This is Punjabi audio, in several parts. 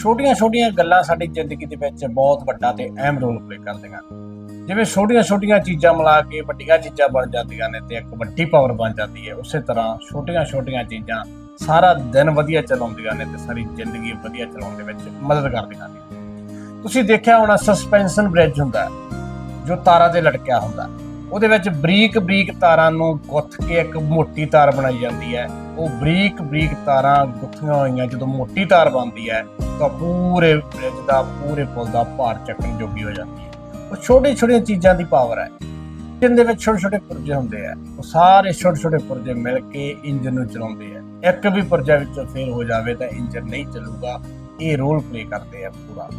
ਛੋਟੀਆਂ-ਛੋਟੀਆਂ ਗੱਲਾਂ ਸਾਡੀ ਜ਼ਿੰਦਗੀ ਦੇ ਵਿੱਚ ਬਹੁਤ ਵੱਡਾ ਤੇ ਅਹਿਮ ਰੋਲ ਪਲੇ ਕਰਦੀਆਂ ਜਿਵੇਂ ਛੋਟੀਆਂ-ਛੋਟੀਆਂ ਚੀਜ਼ਾਂ ਮਿਲਾ ਕੇ ਵੱਡੀਆਂ ਚੀਜ਼ਾਂ ਬਣ ਜਾਂਦੀਆਂ ਨੇ ਤੇ ਇੱਕ ਵੱਡੀ ਪਾਵਰ ਬਣ ਜਾਂਦੀ ਹੈ, ਉਸੇ ਤਰ੍ਹਾਂ ਛੋਟੀਆਂ-ਛੋਟੀਆਂ ਚੀਜ਼ਾਂ ਸਾਰਾ ਦਿਨ ਵਧੀਆ ਚਲਾਉਂਦੀਆਂ ਨੇ ਤੇ ਸਾਰੀ ਜ਼ਿੰਦਗੀ ਵਧੀਆ ਚਲਾਉਣ ਦੇ ਵਿੱਚ ਮਦਦ ਕਰਦੀਆਂ ਨੇ। ਤੁਸੀਂ ਦੇਖਿਆ ਹੋਣਾ ਸਸਪੈਂਸ਼ਨ ਬ੍ਰਿਜ ਹੁੰਦਾ ਜੋ ਤਾਰਾਂ ਤੇ ਲਟਕਿਆ ਹੁੰਦਾ ਉਹਦੇ ਵਿੱਚ ਬਰੀਕ ਬਰੀਕ ਤਾਰਾਂ ਨੂੰ ਗੁੱਥ ਕੇ ਇੱਕ ਮੋਟੀ ਤਾਰ ਬਣਾਈ ਜਾਂਦੀ ਹੈ। ਉਹ ਬਰੀਕ ਬਰੀਕ ਤਾਰਾਂ ਗੁੱਥੀਆਂ ਹੋਈਆਂ, ਜਦੋਂ ਮੋਟੀ ਤਾਰ ਬਣਦੀ ਹੈ, ਤਾਂ ਪੂਰੇ ਬ੍ਰਿਜ ਦਾ, ਪੂਰੇ ਪੁਲ ਦਾ ਭਾਰ ਚੱਕਣ ਜੋਗੀ ਹੋ ਜਾਂਦੀ ਹੈ। ਉਹ ਛੋਟੀ ਛੋਟੀਆਂ ਚੀਜ਼ਾਂ ਦੀ ਪਾਵਰ ਹੈ। ਇੰਜਨ ਦੇ ਵਿੱਚ ਛੋਟੇ ਛੋਟੇ ਪੁਰਜੇ ਹੁੰਦੇ ਆ। ਉਹ ਸਾਰੇ ਛੋਟੇ ਛੋਟੇ ਪੁਰਜੇ ਮਿਲ ਕੇ ਇੰਜਨ ਨੂੰ ਚਲਾਉਂਦੇ ਆ। ਇੱਕ ਵੀ ਪੁਰਜਾ ਵਿੱਚੋਂ ਫੇਲ ਹੋ ਜਾਵੇ ਤਾਂ ਇੰਜਨ ਨਹੀਂ ਚੱਲੂਗਾ। ਇਹ ਰੋਲ ਪਲੇ ਕਰਦੇ ਆ ਪੂਰਾ।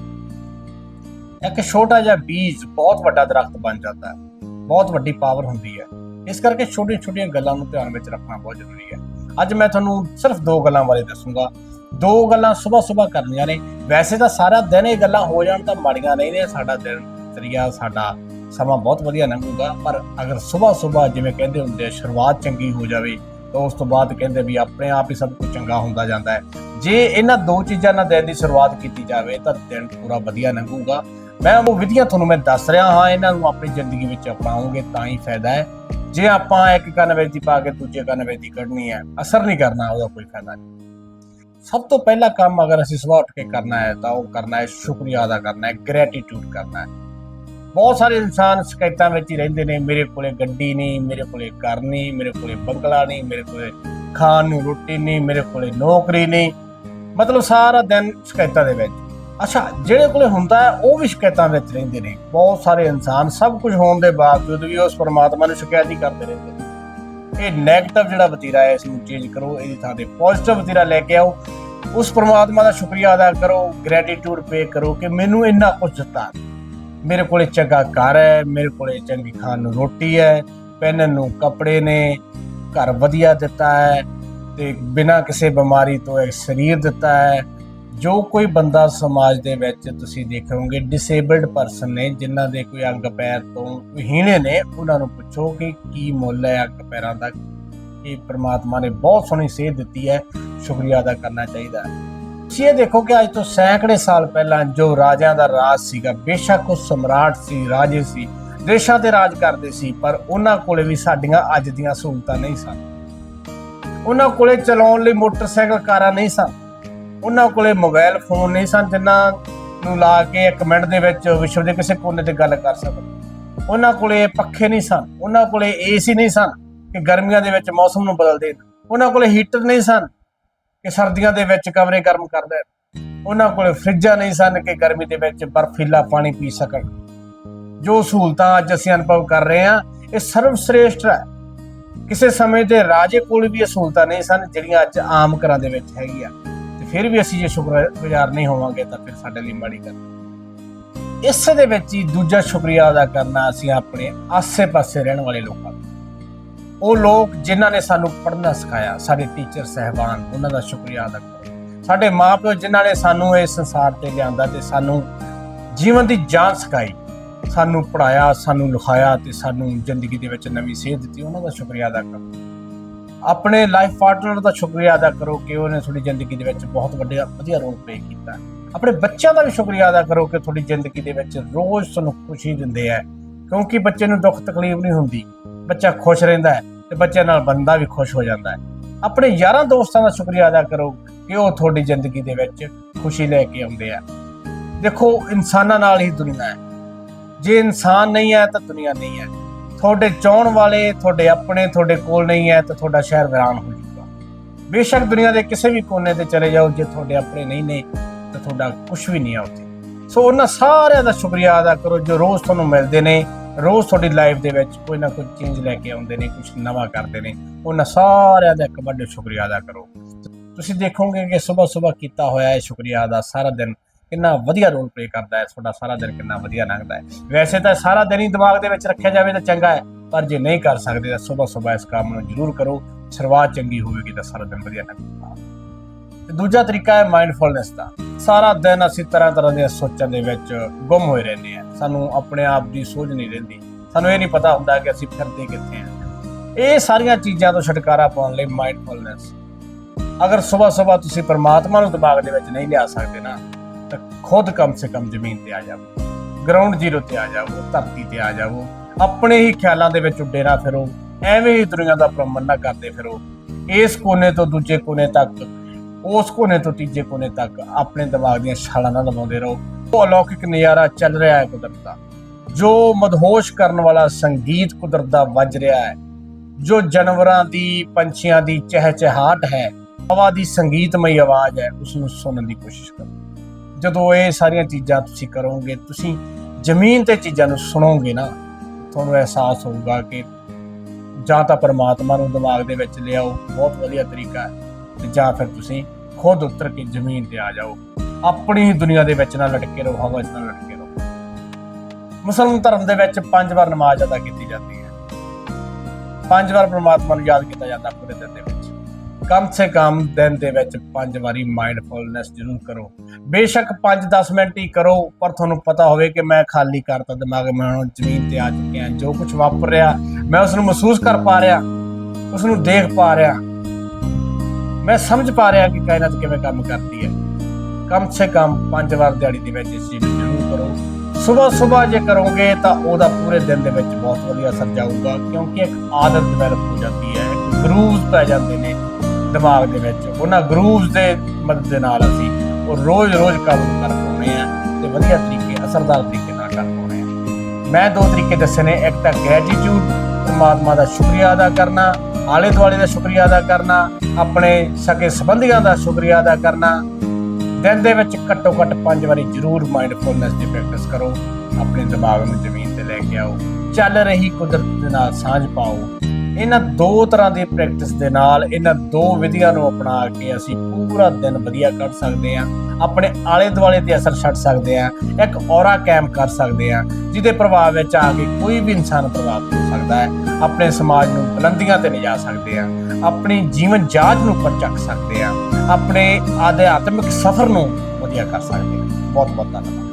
ਇੱਕ ਛੋਟਾ ਜਿਹਾ ਬੀਜ ਬਹੁਤ ਵੱਡਾ ਦਰਖਤ ਬਣ ਜਾਂਦਾ ਹੈ। ਬਹੁਤ ਵੱਡੀ ਪਾਵਰ ਹੁੰਦੀ ਹੈ। ਇਸ ਕਰਕੇ ਛੋਟੀਆਂ ਛੋਟੀਆਂ ਗੱਲਾਂ ਨੂੰ ਧਿਆਨ ਵਿੱਚ ਰੱਖਣਾ ਬਹੁਤ ਜ਼ਰੂਰੀ ਹੈ। ਅੱਜ ਮੈਂ ਤੁਹਾਨੂੰ ਸਿਰਫ ਦੋ ਗੱਲਾਂ ਬਾਰੇ ਦੱਸੂੰਗਾ। ਦੋ ਗੱਲਾਂ ਸਵੇਰ ਸਵੇਰ ਕਰਨੀਆਂ ਨੇ। ਵੈਸੇ ਤਾਂ ਸਾਰਾ ਦਿਨ ਇਹ ਗੱਲਾਂ ਹੋ ਜਾਣ ਤਾਂ ਮਾੜੀਆਂ ਨਹੀਂ ਨੇ। ਸਾਡਾ ਦਿਨ ਤਰੀਆ, ਸਾਡਾ ਸਮਾਂ ਬਹੁਤ ਵਧੀਆ ਲੰਘੂਗਾ। ਪਰ ਅਗਰ ਸਵੇਰ ਸਵੇਰ ਜਿਵੇਂ ਕਹਿੰਦੇ ਹੁੰਦੇ ਆ, ਸ਼ੁਰੂਆਤ ਚੰਗੀ ਹੋ ਜਾਵੇ, ਤਾਂ ਉਸ ਤੋਂ ਬਾਅਦ ਕਹਿੰਦੇ ਵੀ ਆਪਣੇ ਆਪ ਹੀ ਸਭ ਕੁਝ ਚੰਗਾ ਹੁੰਦਾ ਜਾਂਦਾ ਹੈ। ਜੇ ਇਹਨਾਂ ਦੋ ਚੀਜ਼ਾਂ ਨਾਲ ਦਿਨ ਦੀ ਸ਼ੁਰੂਆਤ ਕੀਤੀ ਜਾਵੇ, ਤਾਂ ਦਿਨ ਪੂਰਾ ਵਧੀਆ ਲੰਘੂਗਾ। ਮੈਂ ਉਹ ਵਿਧੀਆਂ ਤੁਹਾਨੂੰ ਮੈਂ ਦੱਸ ਰਿਹਾ ਹਾਂ। ਇਹਨਾਂ ਨੂੰ ਆਪਣੀ ਜ਼ਿੰਦਗੀ ਵਿੱਚ ਅਪਣਾਓਗੇ ਤਾਂ ਹੀ ਫਾਇਦਾ ਹੈ। ਜੇ ਆਪਾਂ ਇੱਕ ਕੰਨ ਵਿੱਚ ਦੀ ਪਾ ਕੇ ਦੂਜੇ ਕੰਨ ਵਿੱਚ ਦੀ ਕੱਢਣੀ ਹੈ, ਅਸਰ ਨਹੀਂ ਕਰਨਾ ਉਹਦਾ ਕੋਈ ਫਾਇਦਾ ਨਹੀਂ। ਸਭ ਤੋਂ ਪਹਿਲਾ ਕੰਮ ਅਗਰ ਅਸੀਂ ਸਵੇਰ ਉੱਠ ਕੇ ਕਰਨਾ ਹੈ, ਤਾਂ ਉਹ ਕਰਨਾ ਹੈ, ਸ਼ੁਕਰੀਆ ਅਦਾ ਕਰਨਾ ਹੈ ਗ੍ਰੈਟੀਟਿਊਡ ਕਰਨਾ ਹੈ। ਬਹੁਤ ਸਾਰੇ ਇਨਸਾਨ ਸ਼ਿਕਾਇਤਾਂ ਵਿੱਚ ਹੀ ਰਹਿੰਦੇ ਨੇ, ਮੇਰੇ ਕੋਲੇ ਗੱਡੀ ਨਹੀਂ, ਮੇਰੇ ਕੋਲੇ ਘਰ ਨਹੀਂ, ਮੇਰੇ ਕੋਲੇ ਬੰਗਲਾ ਨਹੀਂ, ਮੇਰੇ ਕੋਲੇ ਖਾਣ ਨੂੰ ਰੋਟੀ ਨਹੀਂ, ਮੇਰੇ ਕੋਲੇ ਨੌਕਰੀ ਨਹੀਂ। ਮਤਲਬ ਸਾਰਾ ਦਿਨ ਸ਼ਿਕਾਇਤਾਂ ਦੇ ਵਿੱਚ। ਅੱਛਾ, ਜਿਹੜੇ ਕੋਲੇ ਹੁੰਦਾ ਉਹ ਵੀ ਸ਼ਿਕਾਇਤਾਂ ਵਿੱਚ ਰਹਿੰਦੇ ਨੇ। ਬਹੁਤ ਸਾਰੇ ਇਨਸਾਨ ਸਭ ਕੁਝ ਹੋਣ ਦੇ ਬਾਵਜੂਦ ਵੀ ਉਸ ਪਰਮਾਤਮਾ ਨੂੰ ਸ਼ਿਕਾਇਤ ਹੀ ਕਰਦੇ ਰਹਿੰਦੇ ਨੇ। ਇਹ 네ਗੇਟਿਵ ਜਿਹੜਾ ਵਤੀਰਾ ਹੈ, ਇਸ ਨੂੰ ਚੇਂਜ ਕਰੋ, ਇਹਦੀ ਥਾਂ ਤੇ ਪੋਜ਼ਿਟਿਵ ਵਤੀਰਾ ਲੈ ਕੇ ਆਓ। ਉਸ ਪਰਮਾਤਮਾ ਦਾ ਸ਼ੁਕਰੀਆ ਅਦਾ ਕਰੋ ਗ੍ਰੈਟੀਟਿਊਡ ਪੇ ਕਰੋ ਕਿ ਮੈਨੂੰ ਇੰਨਾ ਕੁਝ ਦਿੱਤਾ। ਮੇਰੇ ਕੋਲੇ ਚੰਗਾ ਘਰ ਹੈ, ਮੇਰੇ ਕੋਲੇ ਚੰਗੀ ਖਾਣ ਨੂੰ ਰੋਟੀ ਹੈ ਪਹਿਨਣ ਨੂੰ ਕੱਪੜੇ ਨੇ, ਘਰ ਵਧੀਆ ਦਿੱਤਾ ਹੈ ਤੇ ਬਿਨਾਂ ਕਿਸੇ ਬਿਮਾਰੀ ਤੋਂ ਇੱਕ ਸਰੀਰ ਦਿੱਤਾ ਹੈ। ਜੋ ਕੋਈ ਬੰਦਾ ਸਮਾਜ ਦੇ ਵਿੱਚ ਤੁਸੀਂ ਦੇਖੋਗੇ ਡਿਸੇਬਲਡ ਪਰਸਨ ਨੇ, ਜਿਨ੍ਹਾਂ ਦੇ ਕੋਈ ਅੰਗ ਪੈਰ ਤੋਂ ਹੀਣੇ ਨੇ, ਉਹਨਾਂ ਨੂੰ ਪੁੱਛੋ ਕਿ ਕੀ ਮੁੱਲ ਹੈ ਅੰਗ ਪੈਰਾਂ ਦਾ ਇਹ ਪ੍ਰਮਾਤਮਾ ਨੇ ਬਹੁਤ ਸੋਹਣੀ ਸੇਧ ਦਿੱਤੀ ਹੈ, ਸ਼ੁਕਰੀਆ ਅਦਾ ਕਰਨਾ ਚਾਹੀਦਾ ਹੈ। ਤੁਸੀਂ ਇਹ ਦੇਖੋ ਕਿ ਅੱਜ ਤੋਂ ਸੈਂਕੜੇ ਸਾਲ ਪਹਿਲਾਂ ਜੋ ਰਾਜਿਆਂ ਦਾ ਰਾਜ ਸੀਗਾ, ਬੇਸ਼ੱਕ ਉਹ ਸਮਰਾਟ ਸੀ, ਰਾਜੇ ਸੀ, ਦੇਸ਼ਾਂ ਤੇ ਰਾਜ ਕਰਦੇ ਸੀ, ਪਰ ਉਹਨਾਂ ਕੋਲੇ ਵੀ ਸਾਡੀਆਂ ਅੱਜ ਦੀਆਂ ਸਹੂਲਤਾਂ ਨਹੀਂ ਸਨ। ਉਹਨਾਂ ਕੋਲੇ ਚਲਾਉਣ ਲਈ ਮੋਟਰਸਾਈਕਲ ਕਾਰਾਂ ਨਹੀਂ ਸਨ। ਉਹਨਾਂ ਕੋਲੇ ਮੋਬਾਈਲ ਫੋਨ ਨਹੀਂ ਸਨ ਜਿਨ੍ਹਾਂ ਨੂੰ ਲਾ ਕੇ ਇੱਕ ਮਿੰਟ ਦੇ ਵਿੱਚ ਵਿਸ਼ਵ ਦੇ ਕਿਸੇ ਕੋਨੇ ਤੇ ਗੱਲ ਕਰ ਸਕਣ। ਉਹਨਾਂ ਕੋਲੇ ਪੱਖੇ ਨਹੀਂ ਸਨ, ਉਹਨਾਂ ਕੋਲੇ ਏਸੀ ਨਹੀਂ ਸਨ ਕਿ ਗਰਮੀਆਂ ਦੇ ਵਿੱਚ ਮੌਸਮ ਨੂੰ ਬਦਲ ਦੇਣ। ਉਹਨਾਂ ਕੋਲੇ ਹੀਟਰ ਨਹੀਂ ਸਨ ਕਿ ਸਰਦੀਆਂ ਦੇ ਵਿੱਚ ਕਮਰੇ ਗਰਮ ਕਰ ਦੇਣ ਉਹਨਾਂ ਕੋਲੇ ਫਰਿੱਜਾਂ ਨਹੀਂ ਸਨ ਕਿ ਗਰਮੀ ਦੇ ਵਿੱਚ ਬਰਫੀਲਾ ਪਾਣੀ ਪੀ ਸਕਣ। ਜੋ ਸਹੂਲਤਾਂ ਅੱਜ ਅਸੀਂ ਅਨੁਭਵ ਕਰ ਰਹੇ ਹਾਂ, ਇਹ ਸਰਵ ਸ੍ਰੇਸ਼ਟ ਹੈ। ਕਿਸੇ ਸਮੇਂ ਤੇ ਰਾਜੇ ਕੋਲ ਵੀ ਇਹ ਸਹੂਲਤਾਂ ਨਹੀਂ ਸਨ ਜਿਹੜੀਆਂ ਅੱਜ ਆਮ ਘਰਾਂ ਦੇ ਵਿੱਚ ਹੈਗੀਆਂ। ਫਿਰ ਵੀ ਅਸੀਂ ਜੇ ਸ਼ੁਕਰਗੁਜ਼ਾਰ ਨਹੀਂ ਹੋਵਾਂਗੇ ਤਾਂ ਫਿਰ ਸਾਡੇ ਲਈ ਮਾੜੀ ਗੱਲ। ਇਸ ਦੇ ਵਿੱਚ ਹੀ ਦੂਜਾ ਸ਼ੁਕਰੀਆ ਅਦਾ ਕਰਨਾ ਅਸੀਂ ਆਪਣੇ ਆਸੇ-ਪਾਸੇ ਰਹਿਣ ਵਾਲੇ ਲੋਕਾਂ ਦਾ ਉਹ ਲੋਕ ਜਿਨ੍ਹਾਂ ਨੇ ਸਾਨੂੰ ਪੜ੍ਹਨਾ ਸਿਖਾਇਆ, ਸਾਡੇ ਟੀਚਰ, ਸਹਿਬਾਨ, ਉਹਨਾਂ ਦਾ ਸ਼ੁਕਰੀਆ ਅਦਾ ਕਰੋ। ਸਾਡੇ ਮਾਪਿਓ ਜਿਨ੍ਹਾਂ ਨੇ ਸਾਨੂੰ ਇਸ ਸੰਸਾਰ ਤੇ ਲਿਆਂਦਾ ਤੇ ਸਾਨੂੰ ਜੀਵਨ ਦੀ ਜਾਨ ਸਿਖਾਈ, ਸਾਨੂੰ ਪੜਾਇਆ ਸਾਨੂੰ ਲਿਖਾਇਆ ਤੇ ਸਾਨੂੰ ਜ਼ਿੰਦਗੀ ਦੇ ਵਿੱਚ ਨਵੀਂ ਸੇਧ ਦਿੱਤੀ, ਉਹਨਾਂ ਦਾ ਸ਼ੁਕਰੀਆ ਅਦਾ ਕਰੋ। ਆਪਣੇ ਲਾਈਫ ਪਾਰਟਨਰ ਦਾ ਸ਼ੁਕਰੀਆ ਅਦਾ ਕਰੋ ਕਿ ਉਹਨੇ ਤੁਹਾਡੀ ਜ਼ਿੰਦਗੀ ਦੇ ਵਿੱਚ ਬਹੁਤ ਵੱਡਾ, ਵਧੀਆ ਰੋਲ ਪਲੇ ਕੀਤਾ। ਆਪਣੇ ਬੱਚਿਆਂ ਦਾ ਵੀ ਸ਼ੁਕਰੀਆ ਅਦਾ ਕਰੋ ਕਿ ਤੁਹਾਡੀ ਜ਼ਿੰਦਗੀ ਦੇ ਵਿੱਚ ਰੋਜ਼ ਤੁਹਾਨੂੰ ਖੁਸ਼ੀ ਦਿੰਦੇ ਆ। ਕਿਉਂਕਿ ਬੱਚੇ ਨੂੰ ਦੁੱਖ ਤਕਲੀਫ ਨਹੀਂ ਹੁੰਦੀ। ਬੱਚਾ ਖੁਸ਼ ਰਹਿੰਦਾ ਹੈ ਤੇ ਬੱਚੇ ਨਾਲ ਬੰਦਾ ਵੀ ਖੁਸ਼ ਹੋ ਜਾਂਦਾ ਹੈ। ਆਪਣੇ ਯਾਰਾਂ ਦੋਸਤਾਂ ਦਾ ਸ਼ੁਕਰੀਆ ਅਦਾ ਕਰੋ ਕਿ ਉਹ ਤੁਹਾਡੀ ਜ਼ਿੰਦਗੀ ਦੇ ਵਿੱਚ ਖੁਸ਼ੀ ਲੈ ਕੇ ਆਉਂਦੇ ਆ। ਦੇਖੋ, ਇਨਸਾਨਾਂ ਨਾਲ ਹੀ ਦੁਨੀਆ ਹੈ। ਜੇ ਇਨਸਾਨ ਨਹੀਂ ਹੈ ਤਾਂ ਦੁਨੀਆ ਨਹੀਂ ਹੈ। ਤੁਹਾਡੇ ਚਾਹਣ ਵਾਲੇ, ਤੁਹਾਡੇ ਆਪਣੇ, ਤੁਹਾਡੇ ਕੋਲ ਨਹੀਂ ਹੈ ਤਾਂ ਤੁਹਾਡਾ ਸ਼ਹਿਰ ਵੀਰਾਨ ਹੋ ਜਾਊਗਾ। ਬੇਸ਼ੱਕ ਦੁਨੀਆ ਦੇ ਕਿਸੇ ਵੀ ਕੋਨੇ ਤੇ ਚਲੇ ਜਾਓ, ਜੇ ਤੁਹਾਡੇ ਆਪਣੇ ਨਹੀਂ ਨੇ, ਤਾਂ ਤੁਹਾਡਾ ਕੁਝ ਵੀ ਨਹੀਂ ਆ ਉੱਥੇ। ਸੋ ਉਹਨਾਂ ਸਾਰਿਆਂ ਦਾ ਸ਼ੁਕਰੀਆ ਅਦਾ ਕਰੋ ਜੋ ਰੋਜ਼ ਤੁਹਾਨੂੰ ਮਿਲਦੇ ਨੇ, ਰੋਜ਼ ਤੁਹਾਡੀ ਲਾਈਫ ਦੇ ਵਿੱਚ ਕੋਈ ਨਾ ਕੋਈ ਚੇਂਜ ਲੈ ਕੇ ਆਉਂਦੇ ਨੇ ਕੁਝ ਨਵਾਂ ਕਰਦੇ ਨੇ। ਉਹਨਾਂ ਸਾਰਿਆਂ ਦਾ ਇੱਕ ਵੱਡਾ ਸ਼ੁਕਰੀਆ ਅਦਾ ਕਰੋ। ਤੁਸੀਂ ਦੇਖੋਗੇ ਕਿ ਸਵੇਰ ਸਵੇਰ ਕੀਤਾ ਹੋਇਆ ਹੈ ਸ਼ੁਕਰੀਆ ਅਦਾ ਸਾਰਾ ਦਿਨ ਕਿੰਨਾ ਵਧੀਆ ਰੋਲ ਪਲੇ ਕਰਦਾ ਹੈ, ਤੁਹਾਡਾ ਸਾਰਾ ਦਿਨ ਕਿੰਨਾ ਵਧੀਆ ਲੰਘਦਾ ਹੈ। ਵੈਸੇ ਤਾਂ ਸਾਰਾ ਦਿਨ ਹੀ ਦਿਮਾਗ ਦੇ ਵਿੱਚ ਰੱਖਿਆ ਜਾਵੇ ਤਾਂ ਚੰਗਾ ਹੈ, ਪਰ ਜੇ ਨਹੀਂ ਕਰ ਸਕਦੇ ਤਾਂ ਸਵੇਰ ਸਵੇਰ ਇਸ ਕੰਮ ਨੂੰ ਜ਼ਰੂਰ ਕਰੋ, ਸ਼ੁਰੂਆਤ ਚੰਗੀ ਹੋਵੇਗੀ ਤਾਂ ਸਾਰਾ ਦਿਨ ਵਧੀਆ ਲੰਘੇਗਾ ਤੇ ਦੂਜਾ ਤਰੀਕਾ ਹੈ ਮਾਈਂਡਫੁਲਨੈਸ ਦਾ। ਸਾਰਾ ਦਿਨ ਅਸੀਂ ਤਰ੍ਹਾਂ ਤਰ੍ਹਾਂ ਦੀਆਂ ਸੋਚਾਂ ਦੇ ਵਿੱਚ ਗੁੰਮ ਹੋਏ ਰਹਿੰਦੇ ਆ ਸਾਨੂੰ ਆਪਣੇ ਆਪ ਦੀ ਸੋਝ ਨਹੀਂ ਰਹਿੰਦੀ। ਸਾਨੂੰ ਇਹ ਨਹੀਂ ਪਤਾ ਹੁੰਦਾ ਕਿ ਅਸੀਂ ਫਿਰਦੇ ਕਿੱਥੇ ਆ ਇਹ ਸਾਰੀਆਂ ਚੀਜ਼ਾਂ ਤੋਂ ਛੁਟਕਾਰਾ ਪਾਉਣ ਲਈ ਮਾਈਂਡਫੁਲਨੈਸ ਅਗਰ ਸਵੇਰ ਸਵੇਰ ਤੁਸੀਂ ਪਰਮਾਤਮਾ ਨੂੰ ਦਿਮਾਗ ਦੇ ਵਿੱਚ ਨਹੀਂ ਲਿਆ ਸਕਦੇ ਨਾ ਤਾਂ ਖੁਦ ਕਮ ਸੇ ਕਮ ਜ਼ਮੀਨ ਤੇ ਆ ਜਾਵੋ। ਗਰਾਊਂਡ ਜ਼ੀਰੋ ਤੇ ਆ ਜਾਵੋ ਧਰਤੀ ਤੇ ਆ ਜਾਵੋ ਆਪਣੇ ਹੀ ਖਿਆਲਾਂ ਦੇ ਵਿੱਚ ਉੱਡੇ ਨਾ ਫਿਰੋ। ਐਵੇਂ ਹੀ ਦੁਨੀਆ ਦਾ ਭ੍ਰਮਣ ਨਾ ਕਰਦੇ ਫਿਰੋ। ਇਸ ਕੋਨੇ ਤੋਂ ਦੂਜੇ ਕੋਨੇ ਤੱਕ, ਉਸ ਕੋਨੇ ਤੋਂ ਤੀਜੇ ਕੋਨੇ ਤੱਕ ਆਪਣੇ ਦਿਮਾਗ ਦੀਆਂ ਛਾਲਾਂ ਨਾਲ ਲਗਾਉਂਦੇ ਰਹੋ। ਉਹ ਅਲੌਕਿਕ ਨਜ਼ਾਰਾ ਚੱਲ ਰਿਹਾ ਹੈ ਕੁਦਰਤ ਦਾ। ਜੋ ਮਦਹੋਸ਼ ਕਰਨ ਵਾਲਾ ਸੰਗੀਤ ਕੁਦਰਤ ਦਾ ਵੱਜ ਰਿਹਾ ਹੈ, ਜੋ ਜਾਨਵਰਾਂ ਦੀ, ਪੰਛੀਆਂ ਦੀ ਚਹਿਚਹਾਟ ਹੈ, ਹਵਾ ਦੀ ਸੰਗੀਤਮਈ ਆਵਾਜ਼ ਹੈ ਉਸ ਨੂੰ ਸੁਣਨ ਦੀ ਕੋਸ਼ਿਸ਼ ਕਰੋ। ਜਦੋਂ ਇਹ ਸਾਰੀਆਂ ਚੀਜ਼ਾਂ ਤੁਸੀਂ ਕਰੋਗੇ, ਤੁਸੀਂ ਜ਼ਮੀਨ ਤੇ ਚੀਜ਼ਾਂ ਨੂੰ ਸੁਣੋਗੇ ਨਾ, ਤੁਹਾਨੂੰ ਅਹਿਸਾਸ ਹੋਊਗਾ ਕਿ ਜਾਂ ਤਾਂ ਪਰਮਾਤਮਾ ਨੂੰ ਦਿਮਾਗ ਦੇ ਵਿੱਚ ਲਿਆਓ, ਬਹੁਤ ਵਧੀਆ ਤਰੀਕਾ ਹੈ, ਤੇ ਜਾਂ ਫਿਰ ਤੁਸੀਂ ਖੁਦ ਉਤਰ ਕੇ ਜ਼ਮੀਨ ਤੇ ਆ ਜਾਓ। ਆਪਣੀ ਹੀ ਦੁਨੀਆ ਦੇ ਵਿੱਚ ਨਾ ਲਟਕੇ ਰਹੋ, ਹਵਾ 'ਚ ਨਾ ਲਟਕੇ ਰਹੋ। ਮੁਸਲਮਾਨ ਧਰਮ ਦੇ ਵਿੱਚ ਪੰਜ ਵਾਰ ਨਮਾਜ਼ ਅਦਾ ਕੀਤੀ ਜਾਂਦੀ ਹੈ। ਪੰਜ ਵਾਰ ਪਰਮਾਤਮਾ ਨੂੰ ਯਾਦ ਕੀਤਾ ਜਾਂਦਾ ਪੂਰੇ ਦਿਨ ਦੇ ਵਿੱਚ। ਕਮ ਸੇ ਕਮ ਦਿਨ ਦੇ ਵਿੱਚ ਪੰਜ ਵਾਰੀ ਮਾਈਂਡਫੁਲਨੈਸ ਜ਼ਰੂਰ ਕਰੋ। ਬੇਸ਼ੱਕ 5-10 ਮਿੰਟ ਹੀ ਕਰੋ, ਪਰ ਤੁਹਾਨੂੰ ਪਤਾ ਹੋਵੇ ਕਿ ਮੈਂ ਖਾਲੀ ਕਰਤਾ ਦਿਮਾਗ, ਮੈਂ ਹੁਣ ਜ਼ਮੀਨ ਤੇ ਆ ਚੁੱਕਿਆ ਜੋ ਕੁਝ ਵਾਪਰ ਰਿਹਾ, ਮੈਂ ਉਸ ਨੂੰ ਮਹਿਸੂਸ ਕਰ ਪਾ ਰਿਹਾ ਉਸ ਨੂੰ ਦੇਖ ਪਾ ਰਿਹਾ। ਮੈਂ ਸਮਝ ਪਾ ਰਿਹਾ ਕਿ ਕਾਇਨਾਤ ਕਿਵੇਂ ਕੰਮ ਕਰਦੀ ਹੈ। ਕਮ ਸੇ ਕਮ ਪੰਜ ਵਾਰ ਦਿਹਾੜੀ ਦੇ ਵਿੱਚ ਇਸ ਚੀਜ਼ ਨੂੰ ਜ਼ਰੂਰ ਕਰੋ। ਸਵੇਰ ਸਵੇਰ ਜੇ ਕਰੋਗੇ ਤਾਂ ਉਹਦਾ ਪੂਰੇ ਦਿਨ ਦੇ ਵਿੱਚ ਬਹੁਤ ਵਧੀਆ ਅਸਰ ਜਾਊਗਾ, ਕਿਉਂਕਿ ਇੱਕ ਆਦਤ ਡਿਵੈਲਪ ਹੋ ਜਾਂਦੀ ਹੈ ਗਰੂਵਸ ਪੈ ਜਾਂਦੇ ਨੇ। ਦਿਮਾਗ ਦੇ ਵਿੱਚ, ਉਹਨਾਂ ਗਰੂਵਸ ਦੇ ਮਦਦ ਦੇ ਨਾਲ ਅਸੀਂ ਉਹ ਰੋਜ਼-ਰੋਜ਼ ਕਾਬੂ ਕਰ ਪਾਉਣੇ ਆ ਤੇ ਵਧੀਆ ਤਰੀਕੇ, ਅਸਰਦਾਰ ਤਰੀਕੇ ਨਾਲ ਕਰ ਪਾਉਣੇ ਆ ਮੈਂ ਦੋ ਤਰੀਕੇ ਦੱਸੇ ਨੇ, ਇੱਕ ਤਾਂ ਗ੍ਰੈਟੀਟਿਊਡ ਪਰਮਾਤਮਾ ਦਾ ਸ਼ੁਕਰੀਆ ਅਦਾ ਕਰਨਾ ਆਲੇ ਦੁਆਲੇ ਦਾ ਸ਼ੁਕਰੀਆ ਅਦਾ ਕਰਨਾ, ਆਪਣੇ ਸਕੇ ਸੰਬੰਧੀਆਂ ਦਾ ਸ਼ੁਕਰੀਆ ਅਦਾ ਕਰਨਾ। ਦਿਨ ਦੇ ਵਿੱਚ ਘੱਟੋ ਘੱਟ ਪੰਜ ਵਾਰੀ ਜ਼ਰੂਰ ਮਾਈਂਡਫੁਲਨੈਸ ਦੀ ਪ੍ਰੈਕਟਿਸ ਕਰੋ, ਆਪਣੇ ਦਿਮਾਗ ਨੂੰ ਜ਼ਮੀਨ ਤੇ ਲੈ ਕੇ ਆਓ, ਚੱਲ ਰਹੀ ਕੁਦਰਤ ਦੇ ਨਾਲ ਸਾਂਝ ਪਾਓ। ਇਹਨਾਂ ਦੋ ਤਰ੍ਹਾਂ ਦੀ ਪ੍ਰੈਕਟਿਸ ਦੇ ਨਾਲ ਇਹਨਾਂ ਦੋ ਵਿਧੀਆਂ ਨੂੰ ਅਪਣਾ ਕੇ ਅਸੀਂ ਪੂਰਾ ਦਿਨ ਵਧੀਆ ਕੱਢ ਸਕਦੇ ਹਾਂ, ਆਪਣੇ ਆਲੇ ਦੁਆਲੇ ਤੇ ਅਸਰ ਛੱਡ ਸਕਦੇ ਹਾਂ, ਇੱਕ ਔਰਾ ਕਾਇਮ ਕਰ ਸਕਦੇ ਹਾਂ, ਜਿਹਦੇ ਪ੍ਰਭਾਵ ਵਿੱਚ ਆ ਕੇ ਕੋਈ ਵੀ ਇਨਸਾਨ ਪ੍ਰਭਾਵਿਤ ਹੋ ਸਕਦਾ ਹੈ, ਆਪਣੇ ਸਮਾਜ ਨੂੰ ਬੁਲੰਦੀਆਂ ਤੇ ਲਿਜਾ ਸਕਦੇ ਹਾਂ, ਆਪਣੀ ਜੀਵਨ ਜਾਚ ਨੂੰ ਉੱਪਰ ਚੱਕ ਸਕਦੇ ਹਾਂ, ਆਪਣੇ ਆਧਿਆਤਮਿਕ ਸਫ਼ਰ ਨੂੰ ਵਧੀਆ ਕਰ ਸਕਦੇ ਹਾਂ। ਬਹੁਤ ਬਹੁਤ ਧੰਨਵਾਦ।